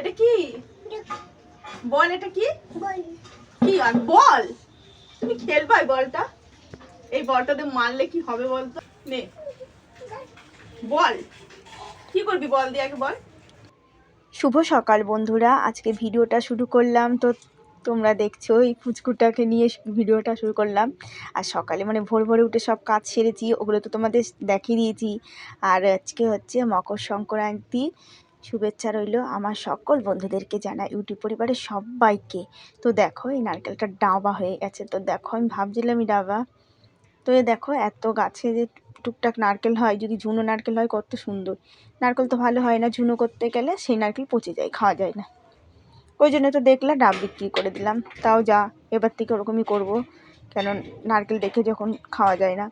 এটা কি? বল, এটা কি? কি আর বল? তুমি খেলবা এই বলটা? বলটাতে মারলে কি হবে বলতো? নে। বল। কি করবি বল দিয়ে আগে বল। শুভ সকাল বন্ধুরা, আজকে ভিডিওটা শুরু করলাম। তো তোমরা দেখছ, এই ফুচকুটাকে নিয়ে ভিডিওটা শুরু করলাম। আর সকালে মানে ভোর ভোরে উঠে সব কাজ সেরেছি, ওগুলো তো তোমাদের দেখিয়ে দিয়েছি। আর আজকে হচ্ছে মকর সংক্রান্তি শুভেচ্ছা রইল আমার সকল বন্ধুদেরকে জানা ইউটিউব পরিবারের সবাইকে। তো দেখো, এই নারকেলটা ডাবা হয়ে গেছে। তো দেখো, আমি ভাবছিলাম ডাবা। তো এ দেখো, এত গাছে যে টুকটাক নারকেল হয়, যদি ঝুনো নারকেল হয়, কত সুন্দর। নারকেল তো ভালো হয় না ঝুনো করতে গেলে, সেই নারকেল পচে যায়, খাওয়া যায় না। ওই জন্য তো দেখলাম ডাব বিক্রি করে দিলাম। তাও যা, এবার থেকে ওরকমই করব। কেন নারকেল দেখে যখন খাওয়া যায় না?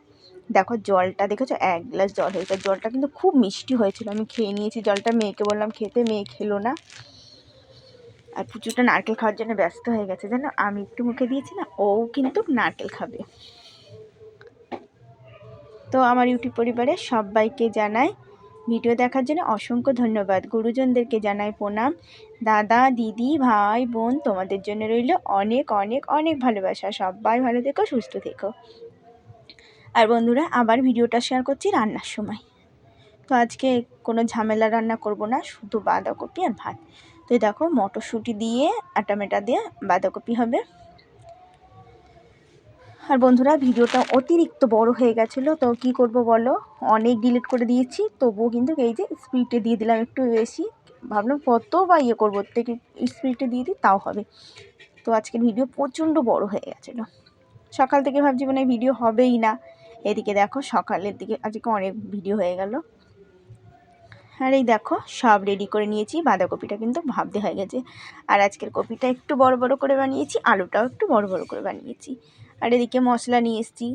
দেখো জলটা, দেখেছ? এক গ্লাস জল হয়েছে। জলটা কিন্তু খুব মিষ্টি হয়েছিল। আমি খেয়ে নিয়েছি। জলটা মেয়েকে বললাম, খেতে মেয়ে খেলো না। আর পুচুটা নারকেল খাওয়ার জন্য ব্যস্ত হয়ে গেছে। জানো, আমি একটু মুখে দিয়েছি না, ও কিন্তু নারকেল খাবে। তো আমার ইউটিউব পরিবারে সবাইকে জানাই ভিডিও দেখার জন্য অসংখ্য ধন্যবাদ। গুরুজনদেরকে জানাই প্রণাম। দাদা, দিদি, ভাই, বোন, তোমাদের জন্য রইল অনেক অনেক অনেক ভালোবাসা। সবাই ভালো থেকো, সুস্থ থেকো। আর বন্ধুরা, আবার ভিডিওটা শেয়ার করছি রান্নার সময়। তো আজকে কোনো ঝামেলা রান্না করব না, শুধু বাঁধাকপি আর ভাত। তো দেখো, মটরশুঁটি দিয়ে আর টমেটো দিয়ে বাঁধাকপি হবে। আর বন্ধুরা, ভিডিওটা অতিরিক্ত বড় হয়ে গেছিল, তো কি করব বলো? অনেক ডিলিট করে দিয়েছি, তবুও কিন্তু এই যে স্পিডে দিয়ে দিলাম একটু বেশি। ভাবলাম কত বা ইয়ে করব থেকে স্পিডে দিয়ে দিই, তাও হবে। তো আজকের ভিডিও প্রচণ্ড বড় হয়ে গেছিল। সকাল থেকে ভাবছি মানে ভিডিও হবেই না। এদিকে দেখো, সকালের দিকে আজকে অনেক ভিডিও হয়ে গেল। আর এই দেখো, সব রেডি করে নিয়েছি, বাঁধাকপিটা কিন্তু ভাবতে হয়ে গেছে। আর আজকের কপিটা একটু বড় বড় করে বানিয়েছি, আলুটাও একটু বড় বড় করে বানিয়েছি। আর এদিকে মশলা নিয়ে এসেছি।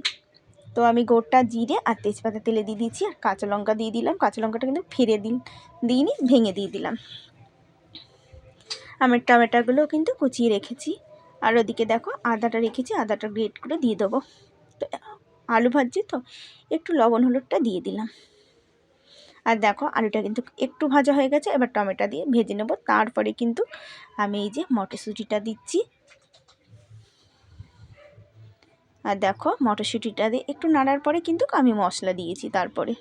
তো আমি গোটা জিরে আর তেজপাতা তেলে দিয়ে দিয়েছি আর কাঁচা লঙ্কা দিয়ে দিলাম। কাঁচা লঙ্কাটা কিন্তু ফিরে দিন, দিইনি, ভেঙে দিয়ে দিলাম। আমি টমেটোগুলো কিন্তু কুচিয়ে রেখেছি। আর ওদিকে দেখো আদাটা রেখেছি, আদাটা গ্রেট করে দিয়ে দেবো। তো আলু ভাজছি তো, একটু লবণ হলুদটা দিয়ে দিলাম। আর দেখো আলুটা কিন্তু একটু ভাজা হয়ে গেছে, এবার টমেটো দিয়ে ভেজে নেব। তারপরে কিন্তু আমি এই যে মটরশুঁটিটা দিচ্ছি। আর দেখো মটরশুঁটিটা দিয়ে একটু নাড়ার পরে কিন্তু আমি মশলা দিয়েছি তারপরে।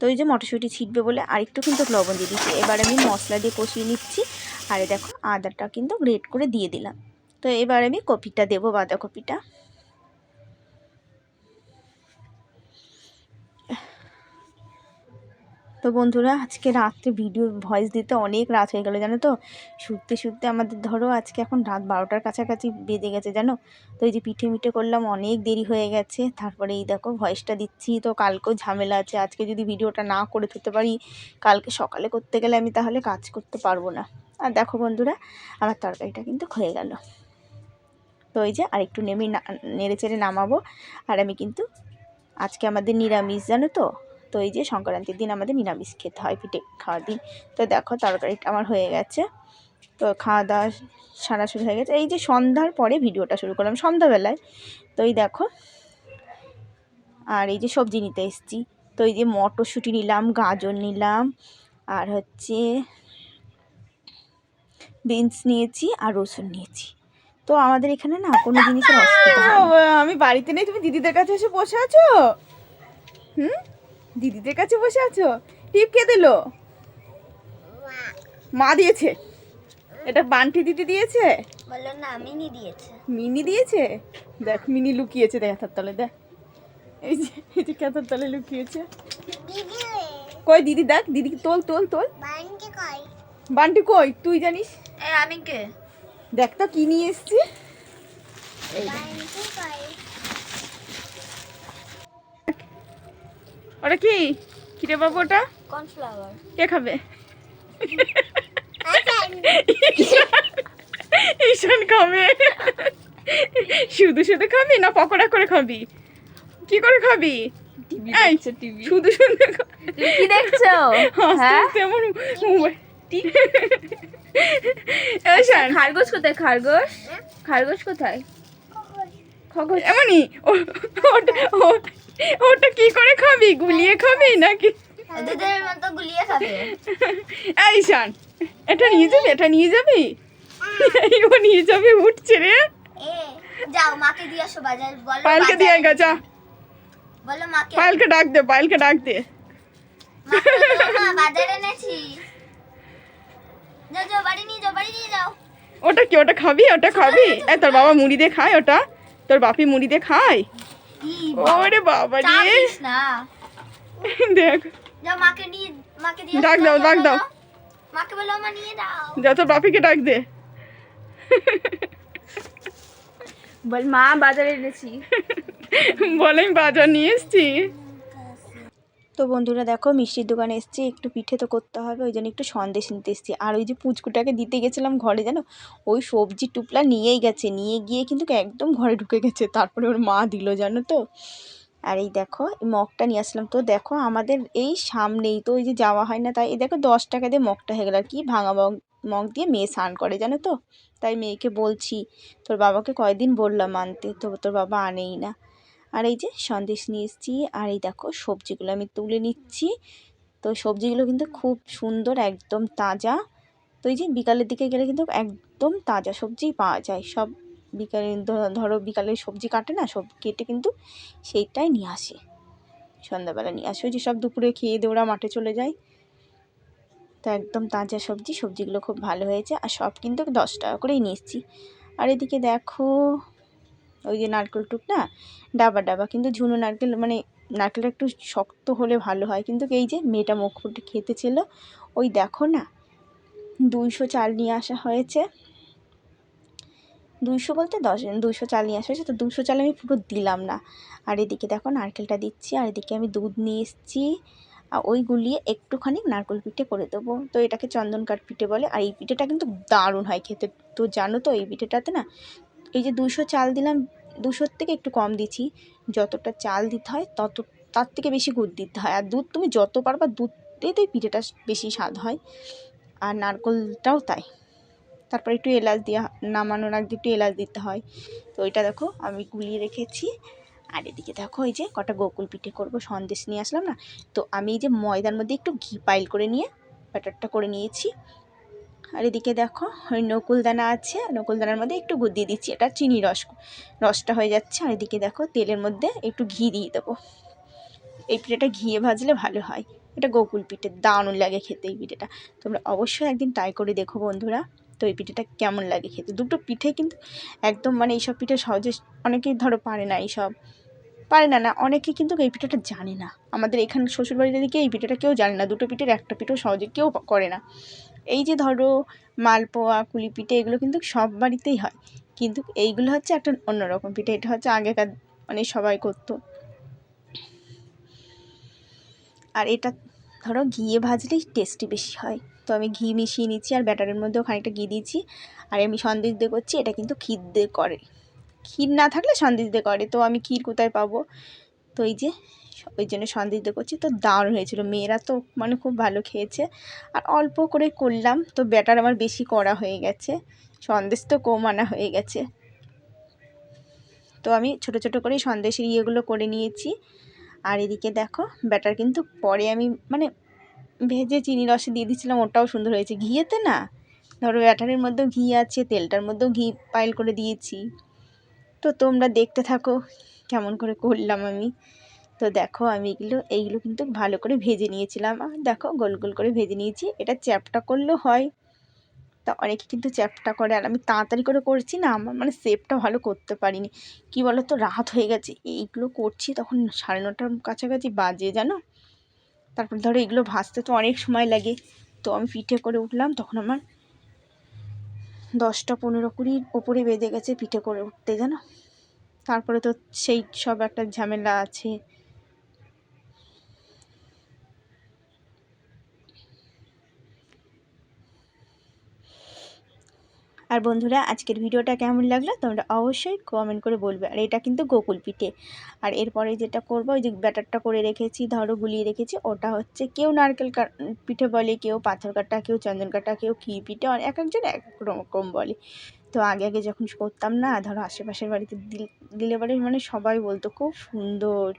তো ওই যে মটরশুঁটি ছিটবে বলে আরেকটু কিন্তু লবণ দিয়ে দিচ্ছি। এবার আমি মশলা দিয়ে কষিয়ে নিচ্ছি। আর দেখো আদাটা কিন্তু গ্রেট করে দিয়ে দিলাম। তো এবার আমি কপিটা দেবো বাঁধাকপিটা। তো বন্ধুরা, আজকে রাত্রে ভিডিও ভয়েস দিতে অনেক রাত হয়ে গেলো, জানো তো? শুতে শুতে আমাদের, ধরো আজকে এখন রাত বারোটার কাছাকাছি বেজে গেছে, জানো? তো এই যে পিঠে মিঠে করলাম, অনেক দেরি হয়ে গেছে। তারপরে এই দেখো ভয়েসটা দিচ্ছি, তো কালকেও ঝামেলা আছে। আজকে যদি ভিডিওটা না করে থতে পারি, কালকে সকালে করতে গেলে আমি তাহলে কাজ করতে পারব না। আর দেখো বন্ধুরা, আমার তরকারিটা কিন্তু হয়ে গেল। তো ওই যে আরেকটু নেমে নেড়ে চেড়ে নামাবো। আর আমি কিন্তু, আজকে আমাদের নিরামিষ, জানো তো? তো এই যে সংক্রান্তির দিন আমাদের নিরামিষ খেতে হয়, পিঠে খাওয়ার দিন। তো দেখো তরকারিটা আমার হয়ে গেছে। তো খাওয়া দাওয়া সারা শুরু হয়ে গেছে। এই যে সন্ধ্যার পরে ভিডিওটা শুরু করলাম, সন্ধ্যাবেলায়। তো এই দেখো, আর এই যে সবজি নিতে এসেছি। তো এই যে মটরশুঁটি নিলাম, গাজর নিলাম, আর হচ্ছে বিনস নিয়েছি আর রসুন নিয়েছি। তো আমাদের এখানে না কোনো জিনিসের অসুবিধা আমি বাড়িতে নেই, তুমি দিদিদের কাছে এসে বসে আছো? হুম? দিদিদের কাছে বসে আছো? টিপ কে দিল? মা দিয়েছে। এটা বান্টি দিদি দিয়েছে? বলল না মিনি দিয়েছে। মিনি দিয়েছে? দেখ মিনি লুকিয়েছে দেখ হাতার তলে দেখ। এই যে এই যে কাঁথার তলে লুকিয়েছে। দিদি। কই দিদি দেখ দিদি তোল তোল তোল। বানকে কই? বান্টি কই? তুই জানিস? এ আমি কে? দেখ তো কি নিয়ে এসছি। এই দেখ। কই? ওটা কি? কিরে বাবু ওটা? কর্নফ্লাওয়ার। কে খাবে? ঈশান খাবে। শুধু শুধু খাবি না পকোড়া করে খাবি? কি করে খাবি? শুধু শুধু কি দেখছ? হাসতে হ্যাঁ? শান, খরগোশ কোথায়? খরগোশ? খরগোশ কোথায়? খগোশ এমনই ওটা কি করে খাবি? গুলিয়ে খাবি নাকি? দুধের মতো গুলিয়ে খাবে। এই শান এটা নিয়ে যাবি? এটা নিয়ে যাবি? এইও নিয়ে যাবে উঠছে রে। যাও মাকে দিয়ে আসো বাজার। বলো পায়েলকে দিয়ে বাজারে- গেছা। বলো মাকে। পায়েলকে ডাক দে পায়েলকে ডাক দে। মা বাজারে এনেছি। যাও যাও বাড়ি নিয়ে যাও বাড়ি নিয়ে যাও। ওটা কি ওটা খাবি? ওটা খাবি? এ তোর বাবা মুড়ি দিয়ে খায় ওটা? তোর বাপি মুড়ি দিয়ে খায়? ওরে বাবা রে। না। দেখ। মাকে নিয়ে মাকে দিয়ে ডাক দাও, ডাক দাও। মাকে বলো মা নিয়ে দাও যা তোর বাপিকে ডাক দে। বল মা বাজারে এনেছি। বলে আমি বাজার নিয়ে এসছি। তো বন্ধুরা দেখো মিষ্টির দোকানে এসেছি, একটু পিঠে তো করতে হবে, ওই জন্য একটু সন্দেশ নিতে এসেছি। আর ওই যে পুচকুটাকে দিতে গেছিলাম ঘরে, জানো? ওই সবজি টুপলা নিয়েই গেছে, নিয়ে গিয়ে কিন্তু একদম ঘরে ঢুকে গেছে, তারপরে ওর মা দিল, জানো তো? আর এই দেখো, এই মগটা নিয়ে আসলাম। তো দেখো আমাদের এই সামনেই তো ওই যে যাওয়া হয় না, তাই এই দেখো দশ টাকা দিয়ে মগটা হয়ে গেল। আর কি ভাঙা মগ মগ দিয়ে মেয়ে স্নান করে, জানো তো? তাই মেয়েকে বলছি, তোর বাবাকে কয়দিন বললাম আনতে, তো তোর বাবা আনেই না। আর এই যে সন্দেশ নিয়ে এসেছি, আর এই দেখো সবজিগুলো আমি তুলে নিচ্ছি। তো সবজিগুলো কিন্তু খুব সুন্দর, একদম তাজা। তো এই যে বিকালের দিকে গেলে কিন্তু একদম তাজা সবজি পাওয়া যায়। সব বিকালে ধরো বিকালে সবজি কাটে না, সব কেটে কিন্তু সেইটাই নিয়ে আসে। সন্ধ্যাবেলা নিয়ে আসে। যে সব দুপুরে খেয়ে দিয়ে ওরা মাঠে চলে যায়। তো একদম তাজা সবজি, সবজিগুলো খুব ভালো হয়েছে। আর সব কিন্তু দশ টাকা করেই নিয়ে এসেছি। আর এদিকে দেখো ওই যে নারকেল টুক না, ডাবা ডাবা। কিন্তু ঝুনো নারকেল মানে নারকেলটা একটু শক্ত হলে ভালো হয়। কিন্তু এই যে মেয়েটা মুখ ফুটে খেতে ছিল ওই দেখো না, দুইশো চাল নিয়ে আসা হয়েছে। দুইশো বলতে দশ, দুইশো চাল নিয়ে আসা হয়েছে। তো দুশো চাল আমি পুরো দিলাম না। আর এদিকে দেখো নারকেলটা দিচ্ছি, আর এদিকে আমি দুধ নিয়ে এসেছি। আর ওই গুলিয়ে একটুখানি নারকেল পিঠে করে দেবো। তো এটাকে চন্দন কাঠ পিঠে বলে। আর এই পিঠেটা কিন্তু দারুণ হয় খেতে। তো জানো তো এই পিঠেটাতে না এই যে দুশো চাল দিলাম, দুশোর থেকে একটু কম দিচ্ছি। যতটা চাল দিতে হয়, তত, তার থেকে বেশি গুড় দিতে হয়। আর দুধ তুমি যত পারবা, দুধ দিতেই পিঠেটা বেশি স্বাদ হয়। আর নারকোলটাও তাই। তারপর একটু এলাচ দিয়ে, নামানোর আগে একটু এলাচ দিতে হয়। তো ওইটা দেখো, আমি গুলিয়ে রেখেছি। আর এদিকে দেখো, এই যে কটা গোকুল পিঠে করব, সন্দেশ নিয়ে আসলাম না? তো আমি এই যে ময়দার মধ্যে একটু ঘি পাইল করে নিয়ে ব্যাটারটা করে নিয়েছি। আর এদিকে দেখো, ওই নকুলদানা আছে নকুলদানার মধ্যে একটু গুড় দিয়ে দিচ্ছি, এটা চিনি রস, রসটা হয়ে যাচ্ছে, আর এদিকে দেখো তেলের মধ্যে একটু ঘি দিয়ে দেবো। এই পিঠেটা ঘিয়ে ভাজলে ভালো হয়, এটা গোকুল পিঠে, দারুণ লাগে খেতে এই পিঠেটা, তোমরা অবশ্যই একদিন ট্রাই করে দেখো বন্ধুরা, তো এই পিঠেটা কেমন লাগে খেতে, দুটো পিঠে কিন্তু একদম মানে এইসব পিঠে সহজে অনেকেই ধরো পারে না এইসব পারে না না, অনেকে কিন্তু এই পিঠেটা জানে না। আমাদের এখানে শ্বশুরবাড়ির দিকে এই পিঠেটা কেউ জানে না, দুটো পিঠের একটা পিঠেও সহজে কেউ করে না। এই যে ধরো মালপোয়া কুলি পিঠে এগুলো কিন্তু সব বাড়িতেই হয়। কিন্তু এইগুলো হচ্ছে একটা অন্যরকম পিঠে, এটা হচ্ছে আগেকার মানে সবাই করতো। আর এটা ধরো ঘিয়ে ভাজলেই টেস্টি বেশি হয়। তো আমি ঘি মিশিয়ে নিচ্ছি আর ব্যাটারের মধ্যেও খানিকটা ঘি দিয়েছি আর আমি সন্দেশ দিয়ে করছি, এটা কিন্তু দিয়ে করে। ক্ষীর না থাকলে সন্দেশ দিয়ে করে, তো আমি ক্ষীর কোথায় পাবো? তো এই যে, ওই জন্য সন্দেশ দিয়ে করছি। তো দারুণ হয়েছিল। মেয়েরা তো মানে খুব ভালো খেয়েছে। আর অল্প করে করলাম, তো ব্যাটার আমার বেশি করা হয়ে গেছে। সন্দেশ তো কম আনা হয়ে গেছে। তো আমি ছোট ছোট করে সন্দেশের ইয়েগুলো করে নিয়েছি। আর এদিকে দেখো, ব্যাটার কিন্তু পরে আমি মানে ভেজে চিনি রসে দিয়ে দিচ্ছিলাম ওটাও সুন্দর হয়েছে। ঘিয়েতে না? ধরো ব্যাটারের মধ্যেও ঘি আছে, তেলটার মধ্যেও ঘি পাইল করে দিয়েছি। তো তোমরা দেখতে থাকো কেমন করে করলাম আমি। তো দেখো আমি এগুলো, এইগুলো কিন্তু ভালো করে ভেজে নিয়েছিলাম। আর দেখো গোল গোল করে ভেজে নিয়েছি। এটা চ্যাপটা করলেও হয়। তা অনেকে কিন্তু চ্যাপটা করে। আর আমি তাড়াতাড়ি করে করছি না, আমার মানে শেপটা ভালো করতে পারিনি। কি বলো তো রাত হয়ে গেছে। এইগুলো করছি তখন সাড়ে নটার কাছাকাছি বাজে জানো? তারপর ধরো এগুলো ভাজতে তো অনেক সময় লাগে। তো আমি পিঠে করে উঠলাম, তখন আমার দশটা পনেরো কুড়ির ওপরে বেজে গেছে পিঠে করে উঠতে, জানো? তারপরে তো সেই সব একটা ঝামেলা আছে। আর বন্ধুরা, আজকের ভিডিওটা কেমন লাগল তোমরা অবশ্যই কমেন্ট করে বলবে। আর এটা কিন্তু গোকুল পিঠে। আর এরপরে যেটা করব, ওই যে ব্যাটারটা করে রেখেছি, ধরো গুলিয়ে রেখেছি, ওটা হচ্ছে কেউ নারকেল কা- পিঠে বলে, কেউ পাথর কাটা, কেউ চন্দন কাটা, কেউ ক্ষীর পিঠে আর এক একজন এক রকম বলে। তো আগে আগে যখন করতাম না, ধরো আশেপাশের বাড়িতে দিল- বাড়ি মানে সবাই বলতো, খুব সুন্দর।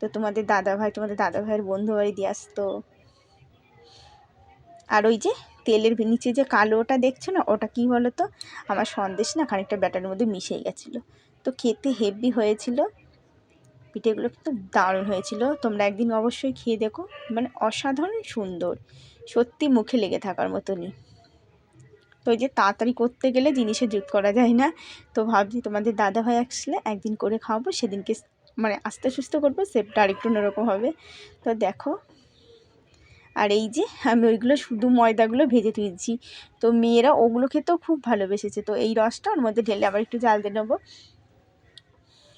তো তোমাদের দাদা ভাই তোমাদের দাদা ভাইয়ের বন্ধু বাড়ি দিয়ে আসতো। আর ওই যে তেলের নিচে যে কালোটা দেখছ না, ওটা কি বলো তো আমার সন্দেশ না খানিকটা ব্যাটারের মধ্যে মিশে গেছিল। তো খেতে হেভি হয়েছিল। পিঠেগুলো কিন্তু দারুণ হয়েছিল। তোমরা একদিন অবশ্যই খেয়ে দেখো। মানে অসাধারণ সুন্দর। সত্যি মুখে লেগে থাকার মতনই। তো ওই যে তাড়াতাড়ি করতে গেলে জিনিসের জুত করা যায় না। তো ভাবছি তোমাদের দাদা ভাই আসলে একদিন করে খাওয়াবো, সেদিনকে মানে আস্তে সুস্থ করব, সেপটা আরেকটু অন্যরকম হবে। তো দেখো আর এই যে আমি ওইগুলো শুধু ময়দাগুলো ভেজে তুলছি। তো মেয়েরা ওগুলো খেতেও খুব ভালোবেসেছে। তো এই রসটা ওর মধ্যে ঢেলে আবার একটু জাল দিয়ে নেব।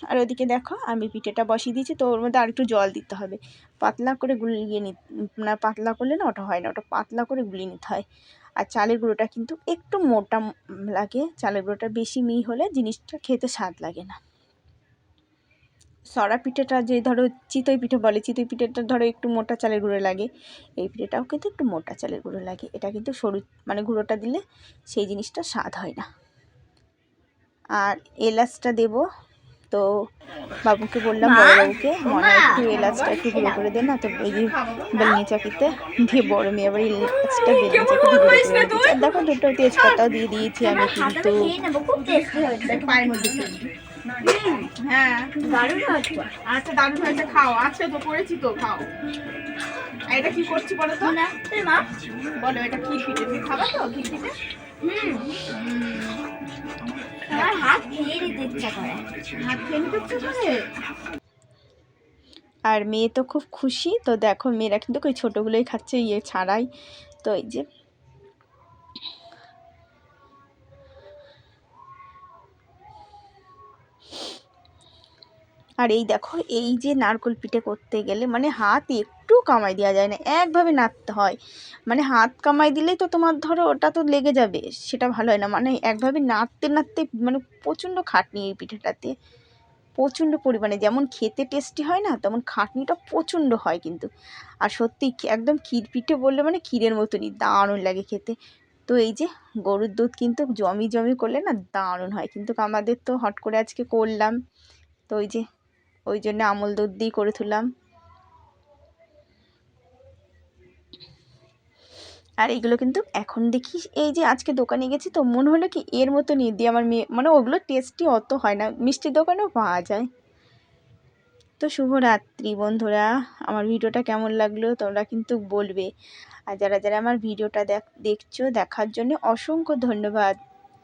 আর ওদিকে দেখো আমি পিঠেটা বসিয়ে দিয়েছি। তো ওর মধ্যে আর একটু জল দিতে হবে। পাতলা করে গুলিয়ে নি না, পাতলা করলে না ওটা হয় না, ওটা পাতলা করে গুলিয়ে নিতে হয়। আর চালের গুঁড়োটা কিন্তু একটু মোটা লাগে। চালের গুঁড়োটা বেশি মিহি হলে জিনিসটা খেতে স্বাদ লাগে না। সরা পিঠেটা যে ধরো চিতই পিঠে বলে চিতই পিঠেটা ধরো একটু মোটা চালের গুঁড়ো লাগে এই পিঠেটাও কিন্তু একটু মোটা চালের গুঁড়ো লাগে। এটা কিন্তু সরু মানে গুঁড়োটা দিলে সেই জিনিসটা স্বাদ হয় না। আর এলাচটা দেবো তো বাবুকে বললাম বড় বাবুকে মনে একটু এলাচটা একটু গুঁড়ো করে দে না তো এই যে বেলনি চাকিতে দিয়ে বড় মেয়ে আবার এলাচটা বেলনি চাকিতে গুঁড়ো করে দেখো দুটো তেজপাতাও দিয়ে দিয়েছি আমি কিন্তু হ্যাঁ দারুণ আচ্ছা দারুণ হয়েছে খাও। আচ্ছা তো করেছি তো খাও। আর এটা কি করছি বলো তো? না মা। বলো এটা ক্ষীর পিঠে তুমি খাবা তো? ক্ষীর পিঠে হুম। আমার হাত খেয়ে নিতে ইচ্ছা করে। হাত খেয়ে নিতে ইচ্ছে করে? আর মেয়ে তো খুব খুশি। তো দেখো মেয়েরা কিন্তু ওই ছোটোগুলোই খাচ্ছে ইয়ে ছাড়াই। তো এই যে আর এই দেখো, এই যে নারকোল পিঠে করতে গেলে মানে হাত একটু কামাই দেওয়া যায় না, একভাবে নাড়তে হয়। মানে হাত কামাই দিলেই তো তোমার ধরো ওটা তো লেগে যাবে, সেটা ভালো হয় না। মানে একভাবে নাড়তে নাড়তে মানে প্রচণ্ড খাটনি এই পিঠেটাতে। প্রচণ্ড পরিমাণে, যেমন খেতে টেস্টি হয় না, তেমন খাটনিটা প্রচণ্ড হয় কিন্তু। আর সত্যি একদম ক্ষীর পিঠে বললে মানে ক্ষীরের মতনই, দারুণ লাগে খেতে। তো এই যে গরুর দুধ কিন্তু জমি জমি করলে না দারুণ হয়। কিন্তু আমাদের তো হট করে আজকে করলাম। তো ওই যে ওই জন্য আমল দুধ দিয়ে করে তুললাম। আর এগুলো কিন্তু এখন দেখি, এই যে আজকে দোকানে গেছি তো মনে হলো কি এর মতো নিয়ে দিয়ে আমার মেয়ে মানে ওগুলো টেস্টি অত হয় না, মিষ্টির দোকানেও পাওয়া যায়। তো শুভরাত্রি বন্ধুরা, আমার ভিডিওটা কেমন লাগল তোমরা কিন্তু বলবে। আর যারা যারা আমার ভিডিওটা দেখ দেখছ দেখার জন্য অসংখ্য ধন্যবাদ।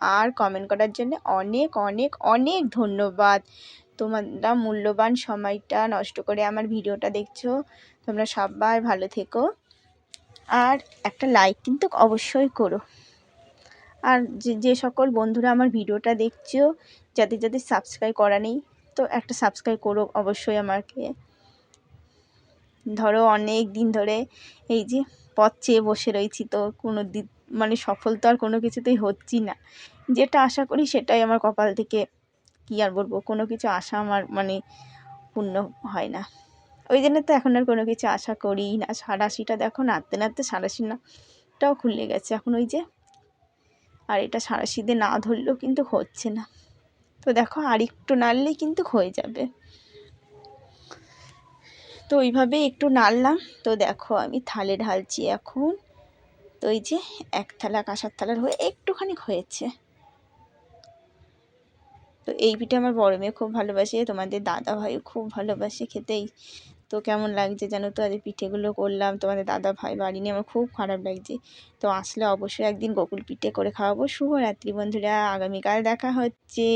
আর কমেন্ট করার জন্য অনেক অনেক অনেক ধন্যবাদ। তোমরা মূল্যবান সময়টা নষ্ট করে আমার ভিডিওটা দেখছ। তোমরা সবাই ভালো থেকো। আর একটা লাইক কিন্তু অবশ্যই করো। আর যে যে সকল বন্ধুরা আমার ভিডিওটা দেখছ, যাদের যাদের সাবস্ক্রাইব করা নেই, তো একটা সাবস্ক্রাইব করো অবশ্যই আমাকে। ধরো অনেক দিন ধরে এই যে পথ চেয়ে বসে রয়েছি তো কোনো দিন মানে সফল তো আর কোনো কিছুতেই হচ্ছি না। যেটা আশা করি সেটাই আমার কপাল থেকে কী আর বলব? কোনো কিছু আশা আমার মানে পূর্ণ হয় না। ওই জন্য তো এখন আর কোনো কিছু আশা করি না। সাঁড়াশিটা দেখো নাড়তে নাড়তে সাঁড়াশি নাটাও খুলে গেছে। এখন ওই যে আর এটা সাঁড়াশিতে না ধরলেও কিন্তু হচ্ছে না। তো দেখো আর একটু নাড়লেই কিন্তু হয়ে যাবে। তো ওইভাবে একটু নাড়লাম। তো দেখো আমি থালে ঢালছি এখন। তো এই যে এক থালা কাঁসার থালার হয়ে একটুখানি হয়েছে। তো এই পিঠে আমার বড় মেয়ে খুব ভালোবাসে, তোমাদের দাদা ভাইও খুব ভালোবাসে খেতেই। তো কেমন লাগছে জানো তো? আজ পিঠেগুলো করলাম, তোমাদের দাদা ভাই বাড়ি নিয়ে আমার খুব খারাপ লাগছে। তো আসলে অবশ্যই একদিন গোকুল পিঠে করে খাওয়াবো। শুভরাত্রি বন্ধুরা, আগামীকাল দেখা হচ্ছে।